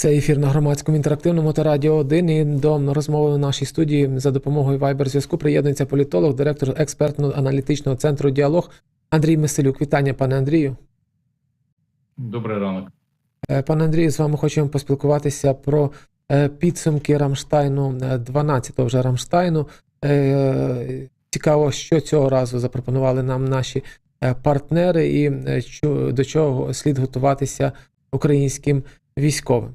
Це ефір на громадському інтерактивному та радіо 1. І до розмови в нашій студії за допомогою Viber зв'язку приєднується політолог, директор експертно-аналітичного центру Діалог Андрій Миселюк. Вітання, пане Андрію. Добрий ранок. Е, Пане Андрію, з вами хочемо поспілкуватися про е, підсумки Рамштайну, е, 12-го вже Рамштайну. Е, Цікаво, що цього разу запропонували нам наші е, партнери, і е, до чого слід готуватися українським військовим.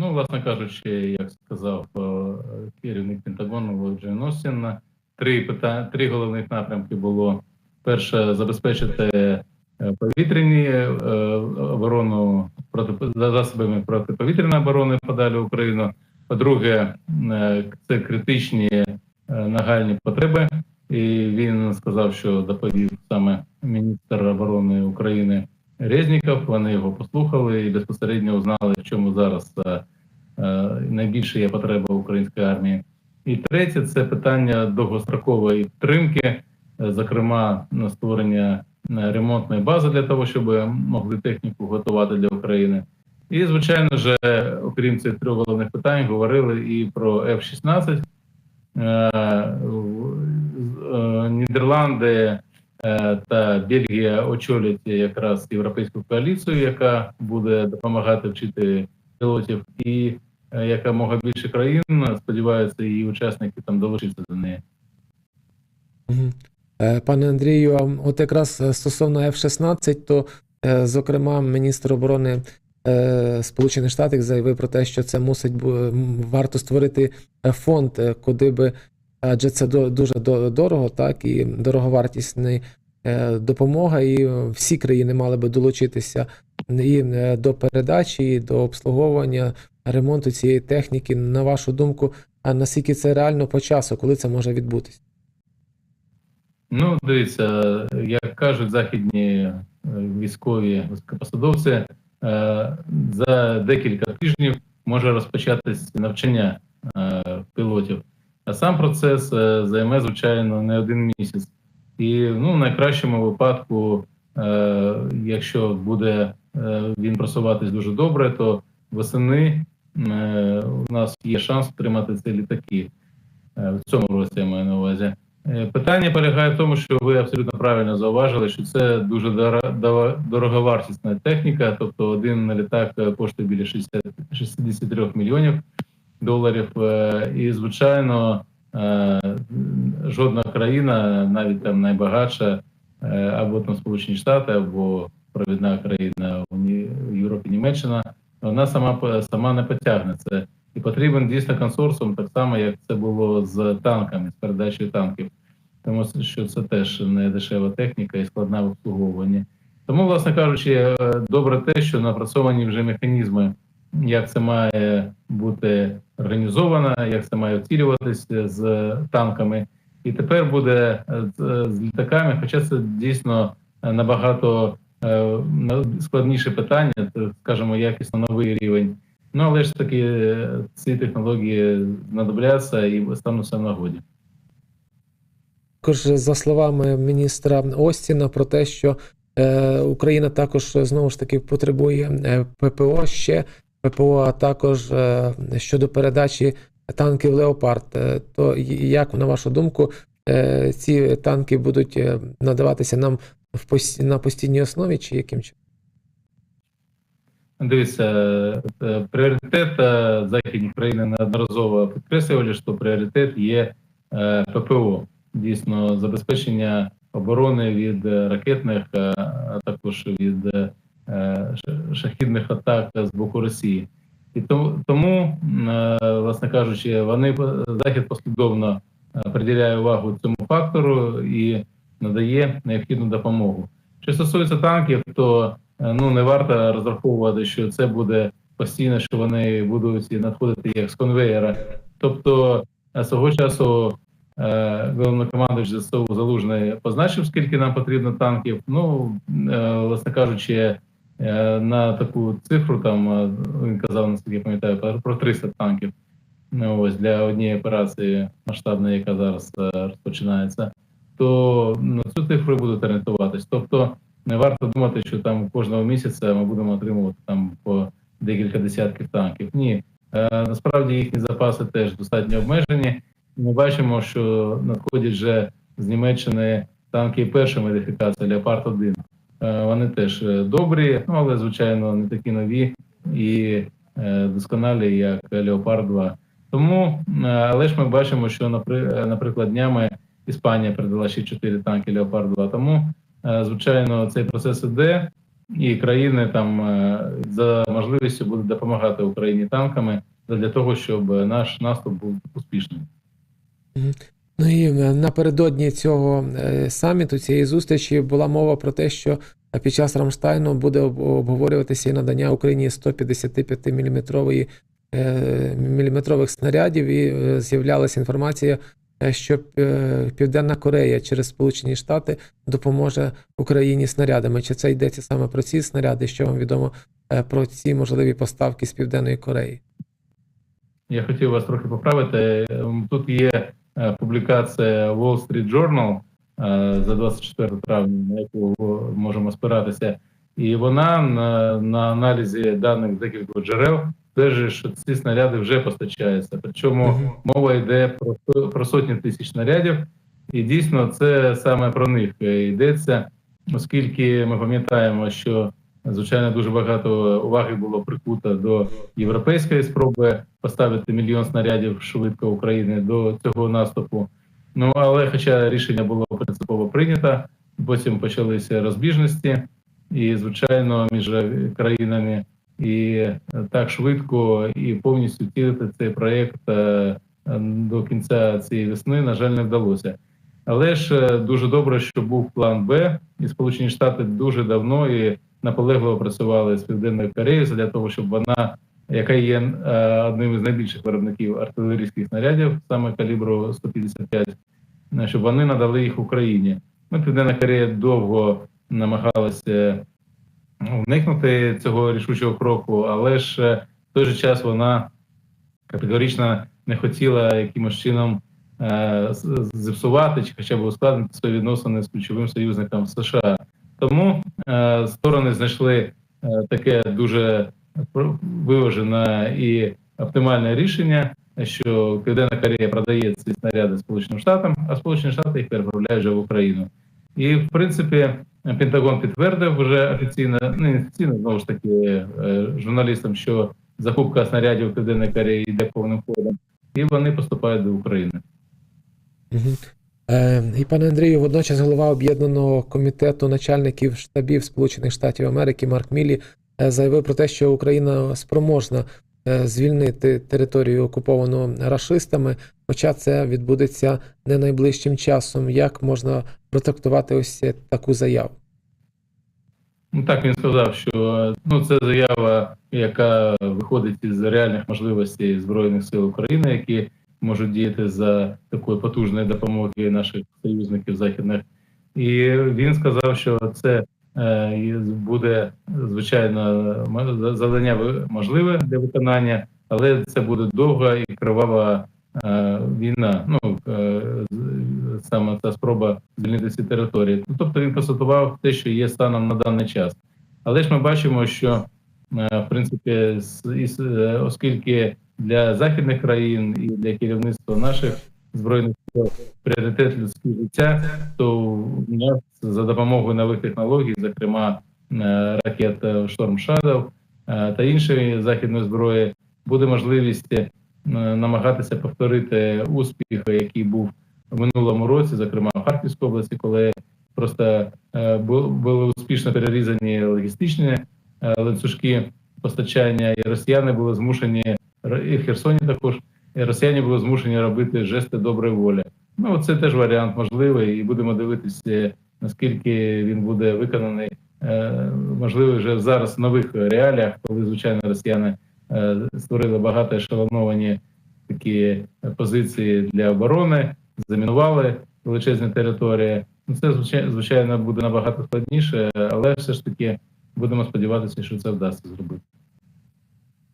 Ну, власне кажучи, як сказав е, керівник Пентагону Володимир Остін, три питання, три головних напрямки було: перше забезпечити е, повітряні е, оборону проти засобами протиповітряної оборони подалі Україну. По-друге, це критичні нагальні потреби. І він сказав, що доповів саме міністр оборони України Резніков. Вони його послухали і безпосередньо узнали, в чому зараз е, е, найбільше є потреба української армії. І третє це питання довгострокової підтримки, е, зокрема на створення ремонтної бази для того, щоб могли техніку готувати для України. І, звичайно ж, окрім цих трьох головних питань, говорили і про F-16. Е, е, Нідерланди та Бельгія очолять якраз європейську коаліцію, яка буде допомагати вчити пілотів, і е, яка мога більше країн сподіваються, її учасники там долучаться до неї. Е, Пане Андрію, от якраз е, стосовно F-16, то, е, зокрема, міністр оборони е, Сполучених Штатів заявив про те, що це мусить варто створити е, фонд, е, куди би, адже це дуже дорого, так, і дороговартісна е, допомога, і всі країни мали би долучитися і е, до передачі, і до обслуговування, ремонту цієї техніки. На вашу думку, а наскільки це реально по часу, коли це може відбутися? Ну, дивіться, як кажуть західні е, військові високопосадовці, е, за декілька тижнів може розпочатись навчання пілотів. А сам процес е, займе, звичайно, не один місяць. І ну, в найкращому випадку, е, якщо буде е, він просуватись дуже добре, то восени у нас є шанс отримати ці літаки. В цьому році я маю на увазі. Питання полягає в тому, що ви абсолютно правильно зауважили, що це дуже дороговартісна техніка, тобто один літак коштує біля 60, 63 мільйонів доларів. Е, І, звичайно, е, жодна країна, навіть там найбагатша, е, або там Сполучені Штати, або провідна країна в Європі Німеччина, вона сама сама не потягне це. І потрібен дійсно консорціум, так само як це було з танками, з передачею танків, тому що це теж не дешева техніка і складна в обслуговуванні. Тому, власне кажучи, добре те, що напрацьовані вже механізми, як це має бути організовано, як це має втілюватися з танками. І тепер буде е, з, з літаками, хоча це дійсно е, набагато е, складніше питання, скажімо, якісно новий рівень. Ну, але ж таки е, ці технології знадобляться і стануться в нагоді. Також за словами міністра Остіна про те, що е, Україна також е, знову ж таки потребує е, ППО ще ППО, а також е, щодо передачі танків Леопард. Е, то як на вашу думку, е, ці танки будуть надаватися нам на постійній основі, чи яким чином? Дивіться, пріоритет західні країни неодноразово підкреслювали, що пріоритет є ППО, дійсно забезпечення оборони від ракетних, а також від шахідних атак з боку Росії. І тому, е, власне кажучи, вони захід послідовно е, приділяє увагу цьому фактору і надає необхідну допомогу. Що стосується танків, то е, ну не варто розраховувати, що це буде постійно, що вони будуть надходити як з конвеєра. Тобто е, свого часу е, головнокомандуючий ЗСУ Залужний позначив, скільки нам потрібно танків. Ну, е, власне кажучи, е, на таку цифру там е, він казав, наскільки я пам'ятаю, про- про 300 танків. Ну, ось для однієї операції масштабної, яка зараз е, розпочинається, то на цю цифру будуть орієнтуватись. Тобто не варто думати, що там кожного місяця ми будемо отримувати там по декілька десятків танків. Ні, Е, насправді їхні запаси теж достатньо обмежені. Ми бачимо, що надходять вже з Німеччини танки першої модифікації Леопард 1 Е, Вони теж е, добрі, ну але звичайно не такі нові і е, досконалі, як Леопард 2. Тому, е, але ж ми бачимо, що напри- е, наприклад, днями Іспанія передала ще 4 танки Леопард 2. Тому, е, звичайно, цей процес іде, і країни там е, за можливістю будуть допомагати Україні танками для того, щоб наш наступ був успішним. Ну і е, напередодні цього е, саміту, цієї зустрічі, була мова про те, що е, під час Рамштайну буде обговорюватися і надання Україні 155 мм міліметрових снарядів, і з'являлася інформація, що Південна Корея через Сполучені Штати допоможе Україні снарядами. Чи це йдеться саме про ці снаряди? Що вам відомо про ці можливі поставки з Південної Кореї? Я хотів вас трохи поправити. Ем, Тут є публікація Wall Street Journal е, за 24 травня, на яку можемо спиратися, і вона на, на аналізі даних декількох джерел стверджує, що ці снаряди вже постачаються. Причому мова йде про, про сотні тисяч снарядів, і дійсно це саме про них йдеться, оскільки ми пам'ятаємо, що звичайно дуже багато уваги було прикуто до європейської спроби поставити мільйон снарядів швидко України до цього наступу. Ну але хоча рішення було принципово прийнято, потім почалися розбіжності, і звичайно, між країнами і е, так швидко і повністю втілити цей проєкт е, е, до кінця цієї весни, на жаль, не вдалося. Але ж е, дуже добре, що був план Б, і Сполучені Штати дуже давно і наполегливо працювали з Південною Кореєю для того, щоб вона, яка є е, одним із найбільших виробників артилерійських снарядів, саме калібру 155, е, щоб вони надали їх Україні. Ну, Південна Корея довго намагалася уникнути цього рішучого кроку, але ж е, в той же час вона категорично не хотіла якимось чином зіпсувати чи хоча б ускладнити свої відносини з ключовим союзником США. Тому е, сторони знайшли е, таке дуже виважене і оптимальне рішення, що Південна Корея продає ці снаряди Сполученим Штатам, а Сполучені Штати їх переправляють вже в Україну. І в принципі Пентагон підтвердив вже офіційно, ну не офіційно знову ж таки е, журналістам, що закупка снарядів Південної Кореї йде повним ходом, і вони поступають до України. Е, І пане Андрію, водночас голова об'єднаного комітету начальників штабів Сполучених Штатів Америки Марк Мілі е, заявив про те, що Україна спроможна е, звільнити територію окуповану рашистами, хоча це відбудеться не найближчим часом. Як можна протрактувати ось таку заяву? Ну так він сказав, що ну це заява, яка виходить із реальних можливостей збройних сил України, які можуть діяти за такої потужної допомоги наших союзників західних. І він сказав, що це е, буде звичайно завдання можливе для виконання, але це буде довга і кривава е, війна. Ну е, саме ця спроба звільнити ці території. Ну, тобто він констатував те, що є станом на даний час. Але ж ми бачимо, що в принципі, із- оскільки для західних країн і для керівництва наших збройних сил пріоритет людське життя, то у нас за допомогою нових технологій, зокрема е, ракет Шторм Shadow е, та іншої західної зброї, буде можливість е, намагатися повторити успіх, який був в минулому році, зокрема в Харківській області, коли просто були успішно перерізані логістичні ланцюжки постачання, і росіяни були змушені і в Херсоні також росіяни були змушені робити жести доброї волі. Ну це теж варіант можливий, і будемо дивитися, наскільки він буде виконаний. Е, Можливо, вже зараз в нових реаліях, коли звичайно росіяни е, створили багато ешелоновані такі позиції для оборони, замінували величезні території. Ну, це звичайно буде набагато складніше, але все ж таки будемо сподіватися, що це вдасться зробити.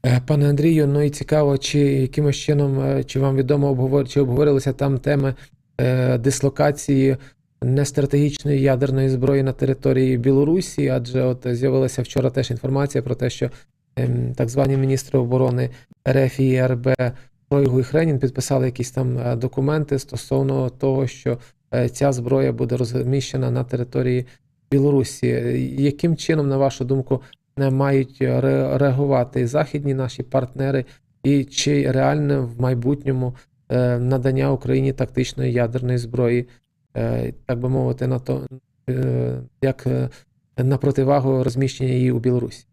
Е, Пане Андрію, ну і цікаво, чи якимось чином, е, чи вам відомо обговор... чи обговорилися там теми е, дислокації нестратегічної ядерної зброї на території Білорусі, адже от з'явилася вчора теж інформація про те, що ем, так звані міністри оборони РФ і РБ Шойгу і Хренін підписали якісь там документи стосовно того, що ця зброя буде розміщена на території Білорусі. Яким чином, на вашу думку, не мають ре- реагувати західні наші партнери, і чи реальне в майбутньому е, надання Україні тактичної ядерної зброї, е, так би мовити, на то е, як е, на противагу розміщення її у Білорусі?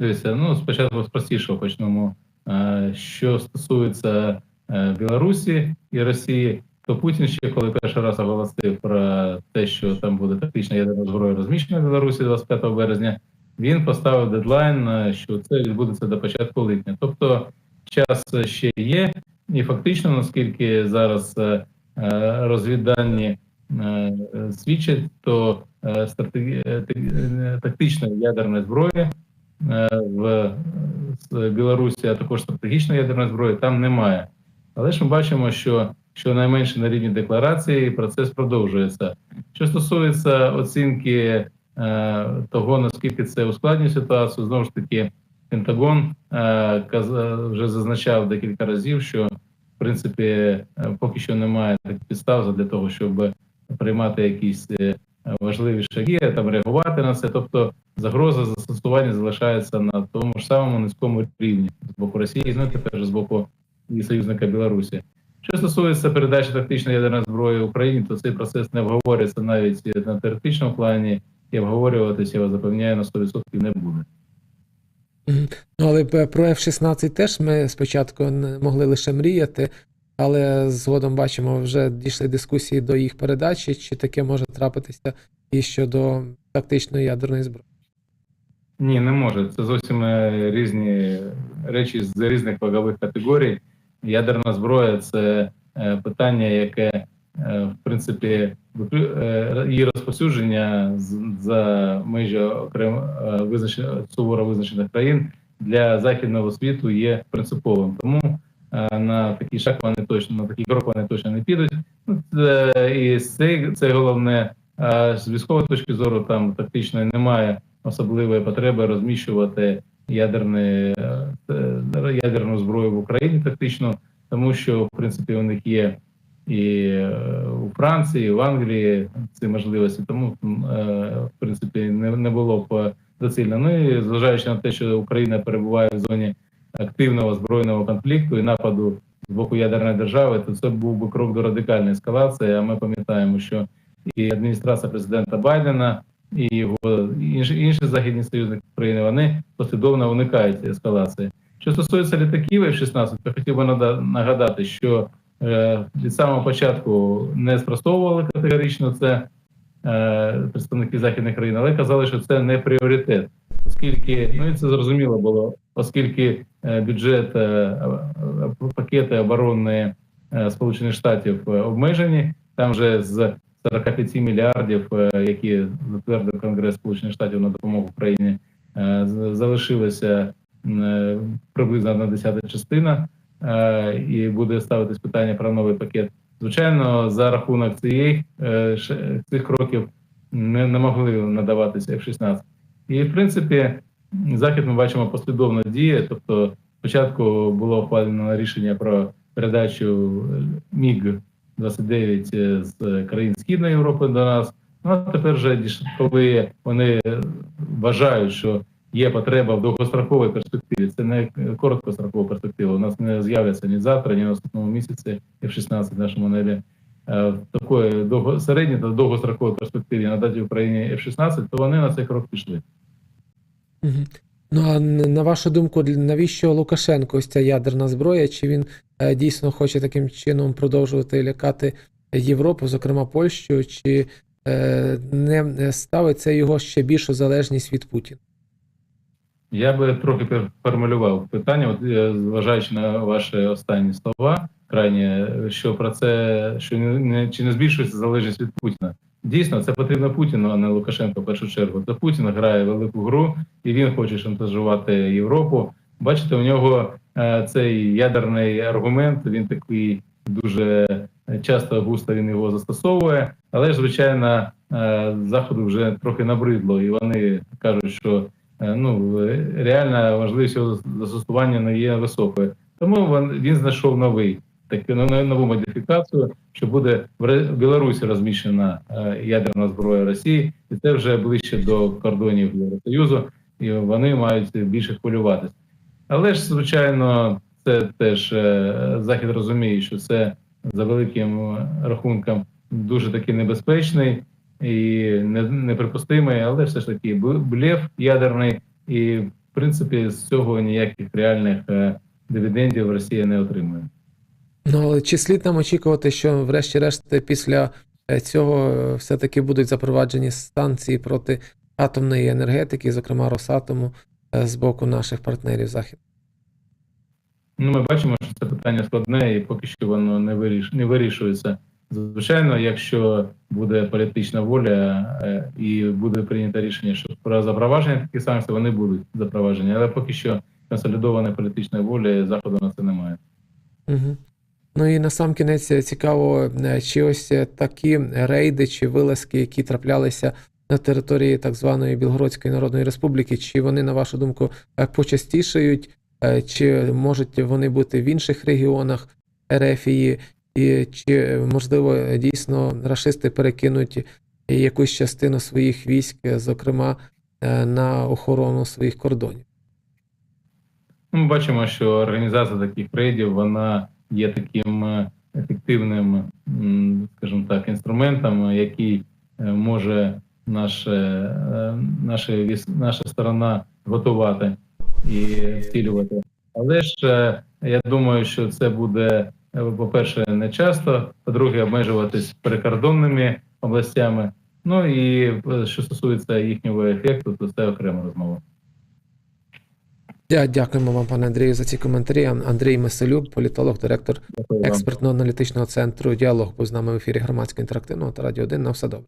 Дивіться, ну спочатку з простішого почнемо. Е, Що стосується е, Білорусі і Росії, то Путін ще коли перший раз оголосив про те, що там буде тактична ядерна зброя розміщена в Білорусі 25 березня, він поставив дедлайн, е, що це відбудеться до початку липня. Тобто час ще є, і фактично, наскільки зараз е, е, розвіддані свідчать, то ядерної зброї е, в Білорусі, а також стратегічної ядерної зброї там немає. Але ж ми бачимо, що щонайменше на рівні декларації процес продовжується. Що стосується оцінки того, наскільки це ускладнює ситуацію, знову ж таки, Пентагон е, вже зазначав декілька разів, що в принципі е, поки що немає підстав для того, щоб приймати якісь е, важливі шаги, там реагувати на це. Тобто загроза застосування залишається на тому ж самому низькому рівні з боку Росії, ну тепер з боку і союзника Білорусі. Що стосується передачі тактичної ядерної зброї Україні, то цей процес не обговорюється навіть на теоретичному плані, і обговорюватися, я вас запевняю, на 100% не буде. Ну, але про F-16 теж ми спочатку могли лише мріяти, але згодом бачимо, вже дійшли дискусії до їх передачі, чи таке може трапитися і щодо тактичної ядерної зброї. Ні, не може. Це зовсім е, різні речі з різних вагових категорій. Ядерна зброя це е, питання, яке в принципі е, її розповсюдження з- за межі окремо е, визначених суворо визначених країн для західного світу є принциповим. Тому е, на такий шаг вони точно на такий крок вони точно не підуть. Ну, і це, це головне. З військової точки зору там тактичної немає особливої потреби розміщувати ядерне, е, ядерну зброю в Україні тактично, тому що в принципі у них є і е, у Франції, і в Англії ці можливості. Тому е, в принципі не, було б е, доцільно. Ну і зважаючи на те, що Україна перебуває в зоні активного збройного конфлікту і нападу з боку ядерної держави, то це був би крок до радикальної ескалації. А ми пам'ятаємо, що і адміністрація президента Байдена і його інші, інші західні союзники України вони послідовно уникають ескалації. Що стосується літаків F-16, то хотів би нагадати, що від самого початку не спростовували категорично це е, представники західних країн, але казали, що це не пріоритет, оскільки ну і це зрозуміло було, оскільки е, бюджет е, е, пакети оборонної е, Сполучених Штатів е, обмежені, там вже з 45 мільярдів, е, які затвердив Конгрес Сполучених Штатів на допомогу Україні, е, залишилося е, приблизно одна десята частина, е, і буде ставитись питання про новий пакет. Звичайно, за рахунок цієї е, цих кроків не, не могли надаватися F-16. І в принципі, захід ми бачимо послідовно діє. Тобто, спочатку було ухвалено рішення про передачу МіГ 29 з країн Східної Європи до нас. Ну а тепер вже коли вони вважають, що є потреба в довгостроковій перспективі, це не короткострокова перспектива. Нас не з'являться ні завтра, ні наступному місяці F-16 в нашому небі. Е, В такої довго середній та довгостроковій перспективі надати Україні F-16, то вони на цей крок пішли. Ну а на вашу думку, навіщо Лукашенко ось ця ядерна зброя? Чи він е, дійсно хоче таким чином продовжувати лякати Європу, зокрема Польщу, чи е, не ставить це його ще більшу залежність від Путіна? Я би трохи переформулював питання, от е, зважаючи на ваші останні слова, крайні, що про це, що не, чи не збільшується залежність від Путіна. Дійсно, це потрібно Путіну, а не Лукашенко в першу чергу. Це Путін грає велику гру, і він хоче шантажувати Європу. Бачите, у нього е, цей ядерний аргумент. Він такий дуже часто густо він його застосовує, але ж звичайно, е, заходу вже трохи набридло, і вони кажуть, що ну, е, реальна можливість його застосування не є високою. Тому він, знайшов новий таку нову модифікацію, що буде в Білорусі розміщена е, ядерна зброя Росії, і це вже ближче до кордонів Євросоюзу, і вони мають більше хвилюватися. Але ж, звичайно, це теж е, Захід розуміє, що це за великим е, рахунком дуже таки небезпечний і не- неприпустимий, але все ж таки б- блеф ядерний, і в принципі з цього ніяких реальних е, дивідендів Росія не отримує. Ну, але чи слід нам очікувати, що, врешті-решт, після е, цього е, все-таки будуть запроваджені санкції проти атомної енергетики, зокрема Росатому, з боку наших партнерів Захід? Ну, ми бачимо, що це питання складне, і поки що воно не вирішується. Звичайно, якщо буде політична воля е, і буде прийнято рішення, що про запровадження таких санкцій, вони будуть запроваджені, але поки що консолідованої політичної волі заходу на це немає. Угу. Ну і на сам кінець е, цікаво, е, чи ось такі рейди чи вилазки, які траплялися на території так званої Білгородської Народної Республіки, чи вони, на вашу думку, почастішають, чи можуть вони бути в інших регіонах Ерефії, і чи можливо дійсно рашисти перекинуть якусь частину своїх військ, зокрема е, на охорону своїх кордонів? Ну, Ми бачимо, що організація таких рейдів вона є таким е, ефективним, скажімо так, інструментом, який е, може наше, е, наша, сторона готувати і втілювати. Але ж я думаю, що це буде, по-перше, не часто, по-друге, обмежуватись прикордонними областями. Ну і е, що стосується їхнього ефекту, то це окрема розмова. Дя- Дякуємо вам, пане Андрію, за ці коментарі. Андрій Меселюк, політолог, директор експертно-аналітичного центру діалог, був з нами в ефірі громадського інтерактивного та радіо 1. На все добре.